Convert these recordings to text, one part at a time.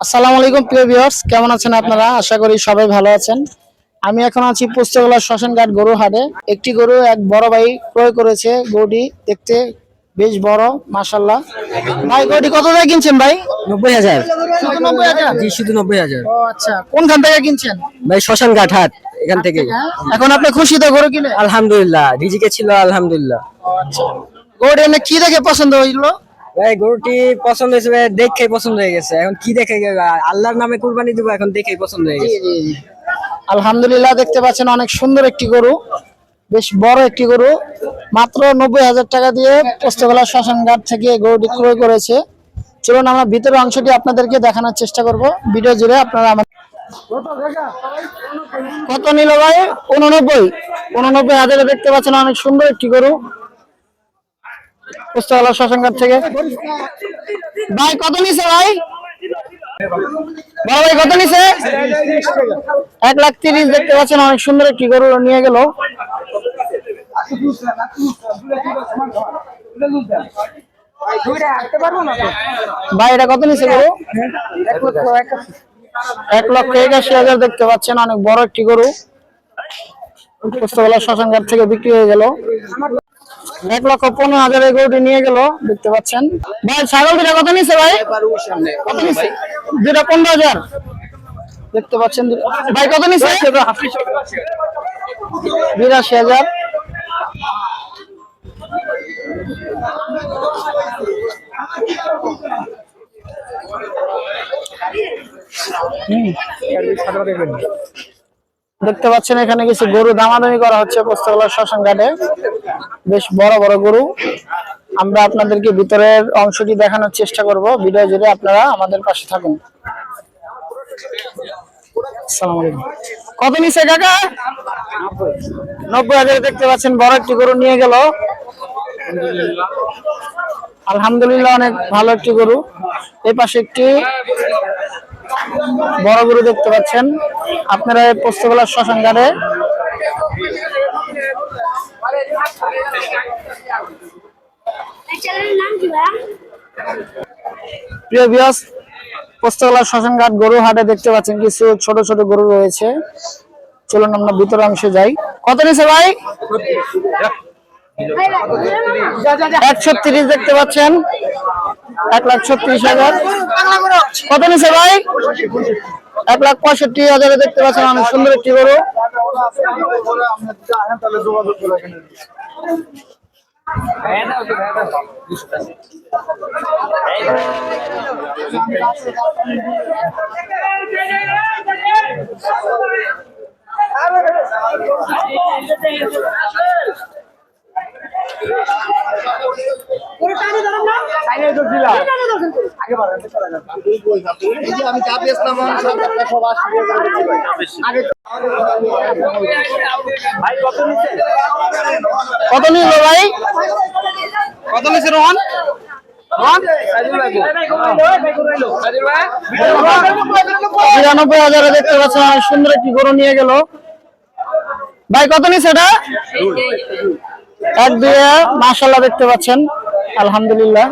আসসালামু আলাইকুম প্রিয় ভিউয়ার্স কেমন আছেন আপনারা? আশা করি সবাই ভালো আছেন। আমি এখন আছি পুস্তকলা শ্মশান ঘাট গরু হাটে একটি গরু এক বড় ভাই ক্রয় করেছে। গরুটি দেখতে বেশ বড় মাশাল্লাহ ভাই গরুটি কত টাকা কিনছেন ভাই? নব্বই হাজার। নব্বই হাজার? জি শুধু নব্বই হাজার। ও আচ্ছা। কোনখান থেকে কিনছেন? ভাই শ্মশান ঘাট হাট এখান থেকে? এখন আপনি খুশি তো গরু কিনে? আলহামদুলিল্লাহ রিজিকে ছিল আলহামদুলিল্লাহ। আচ্ছা। গরুটি এমনি কি দেখে পছন্দ হইল? ভাই গরুটি পছন্দ হয়েছে ভাই, দেখেই পছন্দ হয়ে গেছে। এখন কি দেখে আল্লাহর নামে কুরবানি দিব এখন দেখেই পছন্দ হয়ে গেছে। আলহামদুলিল্লাহ দেখতে পাচ্ছেন অনেক সুন্দর একটি গরু। বেশ বড় একটি গরু। মাত্র নব্বই হাজার টাকা দিয়ে পোস্তগোলা শ্মশান ঘাট থেকে গরুটি ক্রয় করেছে। চলুন আমরা ভিতরের অংশটি আপনাদেরকে দেখানোর চেষ্টা করব। ভিডিও জুড়ে আপনারা আমার কত নিল ভাই? উননব্বই। উননব্বই হাজারে দেখতে পাচ্ছেন অনেক সুন্দর একটি গরু। পোস্তগোলা শ্মশান ঘাট থেকে। ভাই, কত ভাই? ভাই, কত এক লাখ তিরিশ দেখতে পাচ্ছেন, অনেক সুন্দর একটি গরু নিয়ে গেল। ভাই, এটা কত নিছে গরু? এক লক্ষ একাশি হাজার দেখতে পাচ্ছেন, অনেক বড় একটি গরু। পুস্তকলা শ্মশান থেকে বিক্রি হয়ে গেল। এক লক্ষ পনেরো হাজার গরুটি নিয়ে গেল। দেখতে পাচ্ছেন। ভাই ছাগল দুটা কত নিছে ভাই? কত দুটা পনেরো হাজার। দেখতে পাচ্ছেন ভাই কত নিছে? বিরাশি হাজার। দেখতে পাচ্ছেন এখানে কিছু গরু দামাদামি করা হচ্ছে পোস্তগোলা শ্মশান ঘাটে। বেশ বড় বড় গরু। আমরা আপনাদেরকে ভিতরের অংশটি দেখানোর চেষ্টা করব। ভিডিও জুড়ে আপনারা আমাদের পাশে থাকুন। কত নিচে কাকা? নব্বই হাজার দেখতে পাচ্ছেন বড় একটি গরু নিয়ে গেল। আলহামদুলিল্লাহ অনেক ভালো একটি গরু। এই পাশে একটি বড় গরু দেখতে পাচ্ছেন। আপনারা পোস্তগোলা শ্মশান ঘাটে চ্যানেলের নাম কি প্রিয় বিয়াস পোস্তগোলা শ্মশান গরু হাটে দেখতে পাচ্ছেন, কিছু ছোট ছোট গরু রয়েছে। চলুন আমরা ভিতরে অংশে যাই। কত নিছে ভাই? একশো তিরিশ দেখতে পাচ্ছেন। এক লাখ ছত্রিশ হাজার। কত নিছে ভাই? এক লাখ পঁয়ষট্টি হাজারে দেখতে পাচ্ছেন, অনেক সুন্দর একটি গরু। কত নিল ভাই? কত নিছে রোহন? বিরানব্বই হাজারে দেখতে পাচ্ছেন সুন্দর একটি গরু নিয়ে গেল। ভাই কত নিছে এটা? এক দুয়ে মাশাল্লাহ দেখতে পাচ্ছেন। আলহামদুলিল্লাহ।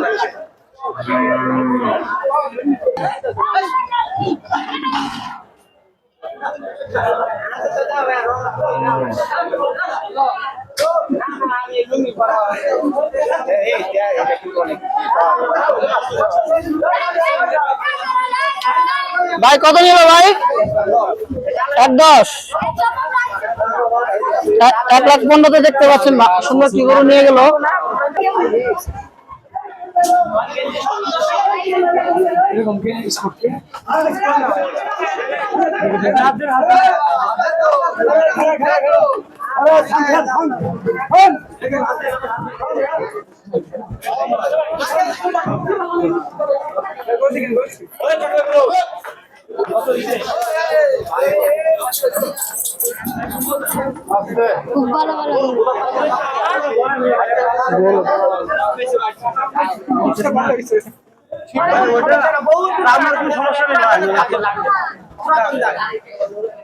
ভাই কত নিল ভাই? এক দশ। এক- লাখ পনেরোতে দেখতে পাচ্ছেন সুন্দর কি গরু নিয়ে গেল। ভালো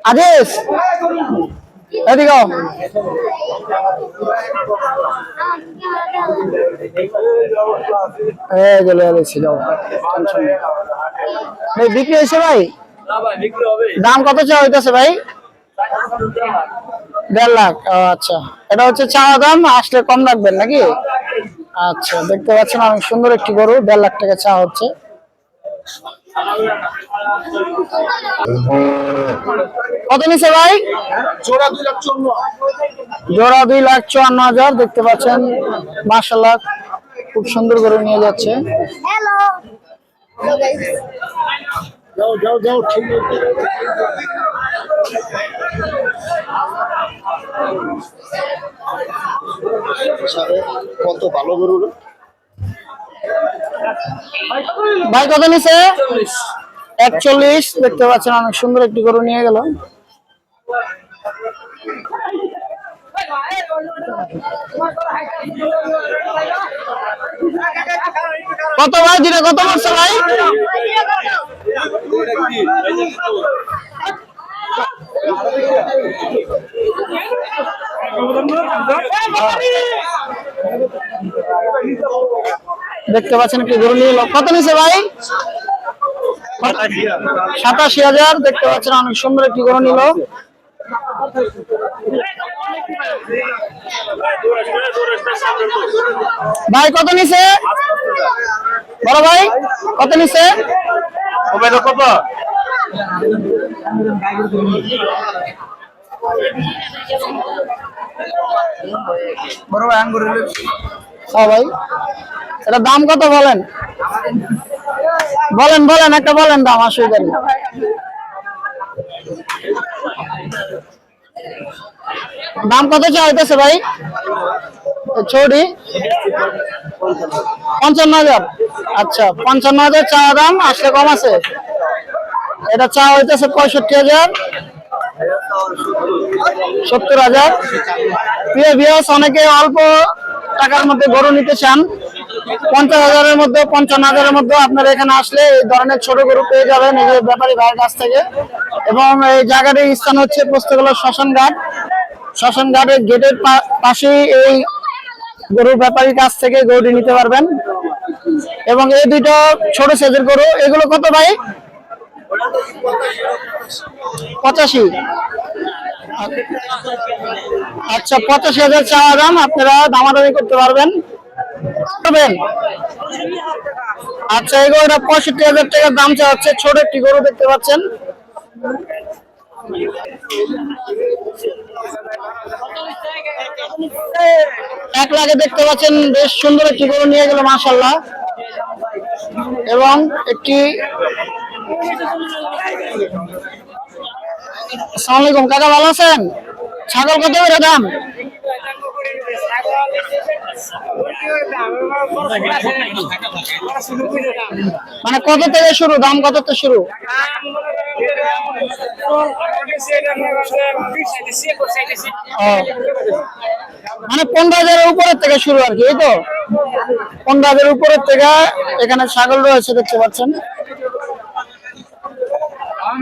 আদেশ। ভাই বিক্রি হয়েছে ভাই? দাম কত চা হইতেছে ভাই? দেড় লাখ। ও, আচ্ছা। এটা হচ্ছে চাওয়া দাম আসলে কম রাখবেন নাকি? আচ্ছা দেখতে পাচ্ছেন অনেক সুন্দর একটি গরু দেড় লাখ টাকা চা হচ্ছে। কত নিছে ভাই? জোড়া দুই লাখ চুয়ান্ন। হাজার দেখতে পাচ্ছেন মার্শাল্লাহ খুব সুন্দর করে নিয়ে যাচ্ছে। হ্যালো কত ভালো গরু ভাই, কত নিছে? একচল্লিশ। দেখতে পাচ্ছেন, অনেক সুন্দর একটি গরু নিয়ে গেল। কত ভাই, দিনে কত মারছে ভাই? দেখতে পাচ্ছেন একটি গরু নিয়ে কত নিছে ভাই? সাতাশি হাজার, দেখতে পাচ্ছেন অনেক সুন্দর একটি গরু নিল। ভাই, কত নিছে বড় ভাই, কত নিছে ভাই এটা দাম কত বলেন? বলেন বলেন, একটা বলেন দাম, অসুবিধা নেই। দাম কত চাইতেছে ভাই? ছড়ি পঞ্চান্ন হাজার। আচ্ছা পঞ্চান্ন হাজার চা দাম, আসলে কম আছে? এটা চা হইতেছে পঁয়ষট্টি হাজার, সত্তর হাজার। প্রিয় অনেকে অল্প টাকার মধ্যে গরু নিতে চান। পঞ্চাশ হাজারের মধ্যে, পঞ্চান্ন হাজারের মধ্যে আপনারা এখানে আসলে এই ধরনের ছোট গরু পেয়ে যাবেন এই যে ব্যাপারী ভাইয়ের কাছ থেকে। এবং এই জায়গাটির স্থান হচ্ছে পোস্তগোলা শ্মশান ঘাট। শ্মশান ঘাটের গেটের পাশেই এই গরু ব্যাপারীর কাছ থেকে গরুটি নিতে পারবেন। এবং এই দুইটা ছোট সাইজের গরু, এগুলো কত ভাই? পঁচাশি। আচ্ছা পঁচাশি হাজার চাওয়া দাম, আপনারা দামাদামি করতে পারবেন। আচ্ছা এই গরুটা পঁয়ষট্টি হাজার টাকার দাম চাওয়া হচ্ছে ছোট একটি গরু দেখতে পাচ্ছেন। এক লাখে দেখতে পাচ্ছেন, বেশ সুন্দর একটি গরু নিয়ে গেল মাশাল্লাহ এবং একটি আসসালামু আলাইকুম কাকা ভালো আছেন? ছাগল কত করে দাম? মানে কত থেকে শুরু? দাম কত থেকে শুরু। মানে পনেরো হাজারের উপরের থেকে শুরু আর কি, এই তো? পনেরো হাজারের উপরের থেকে এখানে ছাগল রয়েছে, দেখতে পাচ্ছেন।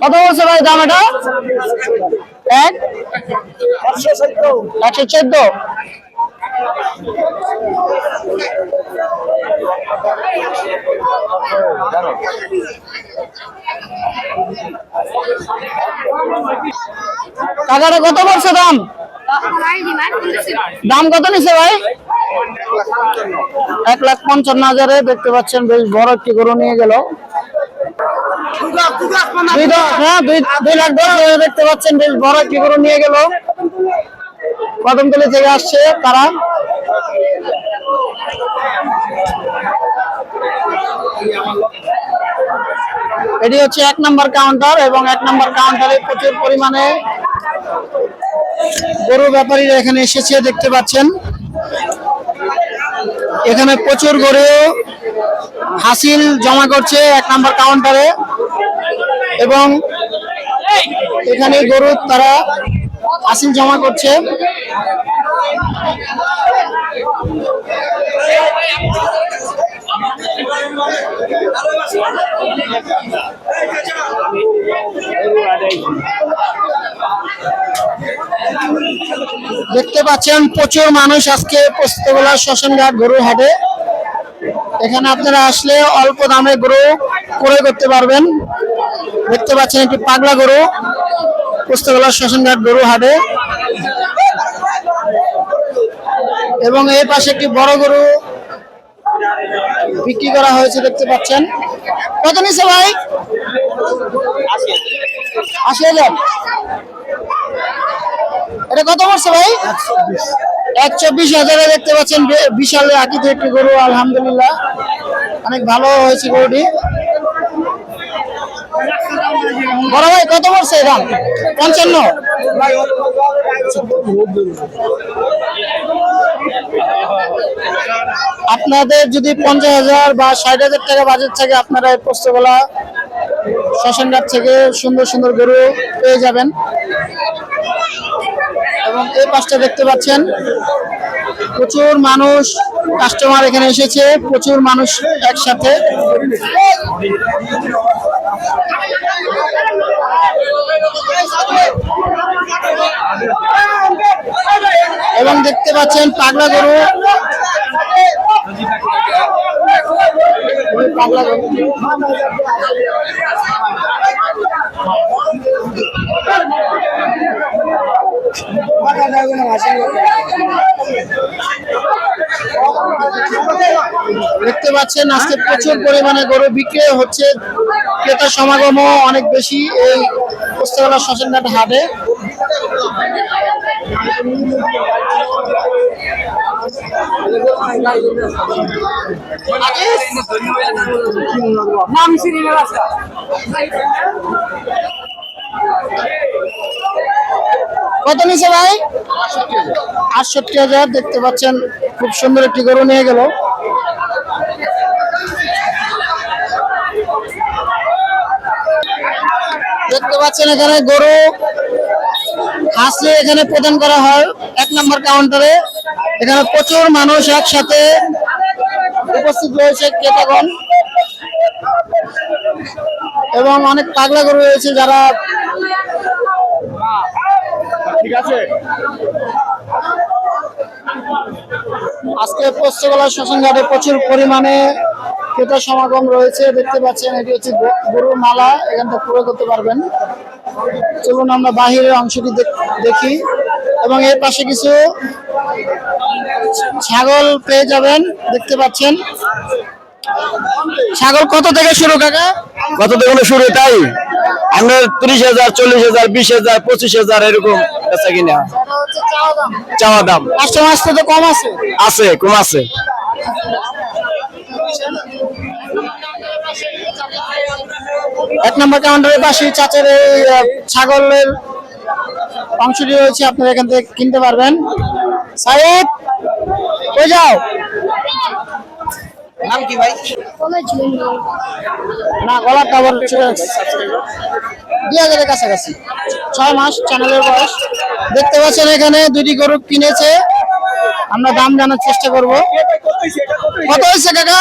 কত বলছে ভাই দাম এটা? এক? একশো চোদ্দ। টাকাটা কত বলছে দাম? দাম কত নিছে ভাই? এক লাখ পঞ্চান্ন হাজারে দেখতে পাচ্ছেন, বেশ বড় একটি গরু নিয়ে গেল। দুই হ্যাঁ লাখ দেখতে পাচ্ছেন, বেশ বড় একটি গরু নিয়ে থেকে আসছে তারা। এটি হচ্ছে এক নম্বর কাউন্টার এবং এক নম্বর কাউন্টারে প্রচুর পরিমাণে গরু ব্যাপারীরা এখানে এসেছে, দেখতে পাচ্ছেন। এখানে প্রচুর গরু হাসিল জমা করছে এক নাম্বার কাউন্টারে। এবং এখানে গরু তারা হাসিল জমা করছে। দেখতে পাচ্ছেন, প্রচুর মানুষ আজকে পোস্তগোলা শ্মশানঘাট গরুর হাটে। এখানে আপনারা আসলে অল্প দামে গরু ক্রয় করতে পারবেন। দেখতে পাচ্ছেন একটি পাগলা গরু, পোস্তগোলা শ্মশানঘাট গরু হাটে। এবং এই পাশে একটি বড় গরু বিক্রি করা হয়েছে, দেখতে পাচ্ছেন। কত নিছে ভাই? আশি হাজার? এটা কত পড়ছে ভাই? এক চব্বিশ হাজারে দেখতে পাচ্ছেন বিশাল আকিত একটি গরু, আলহামদুলিল্লাহ। অনেক ভালো হয়েছে গরুটি। বড় ভাই, কত পড়ছে দাম? পঞ্চান্ন? আপনাদের যদি পঞ্চাশ হাজার বা ষাট হাজার টাকা বাজেট থাকে, আপনারা এই পোস্তগোলা শ্মশানঘাট থেকে সুন্দর সুন্দর গরু পেয়ে যাবেন। এবং এই পাশটা দেখতে পাচ্ছেন, প্রচুর মানুষ কাস্টমার এখানে এসেছে, প্রচুর মানুষ একসাথে। এবং দেখতে পাচ্ছেন পাগলা গরু পাগলা গরু। দেখতে পাচ্ছেন, আজকে প্রচুর পরিমাণে গরু বিক্রি হচ্ছে। ক্রেতা সমাগমও অনেক বেশি এই পুস্তকালয় শ্মশানঘাট হাটে। কত নিচে ভাই? আটষট্টি হাজার, দেখতে পাচ্ছেন, খুব সুন্দর একটি গরু নিয়ে গেল। দেখতে পাচ্ছেন এখানে গরু। হাসলে এখানে প্রদান করা হয় এক নম্বর কাউন্টারে এখানে প্রচুর মানুষ একসাথে উপস্থিত রয়েছে, ক্রেতাগণ। এবং অনেক পাগলা গরু রয়েছে যারা আজকে পশ্চিমবঙ্গ শ্মশান ঘাটে প্রচুর পরিমাণে ক্রেতা সমাগম রয়েছে, দেখতে পাচ্ছেন এটি হচ্ছে গরুর মালা এখান থেকে পুরো করতে পারবেন। চলুন আমরা বাহিরের অংশটি দেখি। এবং এর পাশে কিছু ছাগল পেয়ে যাবেন, দেখতে পাচ্ছেন। ছাগল কত থেকে শুরু, কাকা? কত থেকে শুরু, তাই? আমরা ত্রিশ হাজার চল্লিশ হাজার বিশ হাজার পঁচিশ হাজার এরকম বেচা কিনা। চাওয়া দাম। কাস্টমার আসতে তো কম আছে। আছে কম আছে। এক নম্বর কাউন্টারের পাশে চাচার এই ছাগলের অংশটি রয়েছে আপনারা এখান থেকে কিনতে পারবেন। সাহেব কই যাও? নাম কি ভাই? না গলার যাচ্ছে। দুই হাজারের কাছাকাছি। ছয় মাস চ্যানেলের বয়স। দেখতে পাচ্ছেন এখানে দুটি গরু কিনেছে। আমরা দাম জানার চেষ্টা করব। কত হয়েছে কাকা?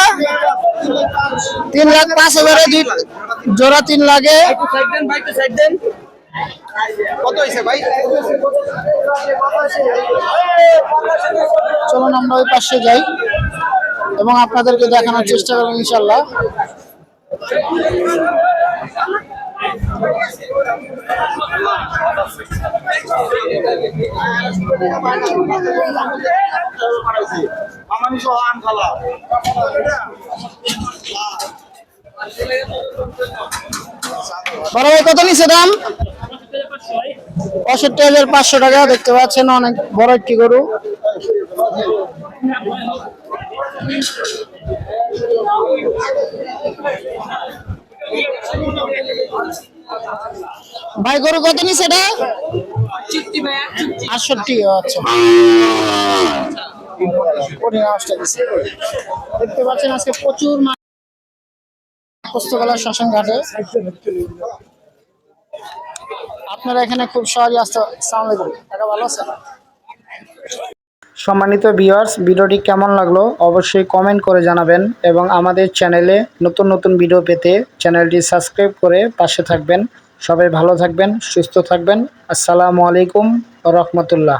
তিন লাখ পাঁচ হাজারে দুই জোড়া তিন লাগে। সাইড দেন ভাই সাইড দেন কত হয়েছে ভাই? চলুন আমরা ওই পাশে যাই। এবং আপনাদেরকে দেখানোর চেষ্টা করব ইনশাল্লাহ বড় কত নিচে দাম? পঁয়ষট্টি হাজার পাঁচশো টাকা, দেখতে পাচ্ছেন অনেক বড় একটি গরু। ভাই গরু কত নিছে এটা? আটষট্টি আচ্ছা। দেখতে পাচ্ছেন আজকে প্রচুর মানুষ পুস্তকালয় শ্মশান ঘাটে। আপনারা এখানে খুব সহজে আসতে আলাইকুম। টাকা ভালো আছে সম্মানিত ভিওয়ার্স ভিডিওটি কেমন লাগল অবশ্যই কমেন্ট করে জানাবেন এবং আমাদের চ্যানেলে নতুন নতুন ভিডিও পেতে চ্যানেলটি সাবস্ক্রাইব করে পাশে থাকবেন। সবাই ভালো থাকবেন, সুস্থ থাকবেন। আসসালামু আলাইকুম রহমতুল্লাহ।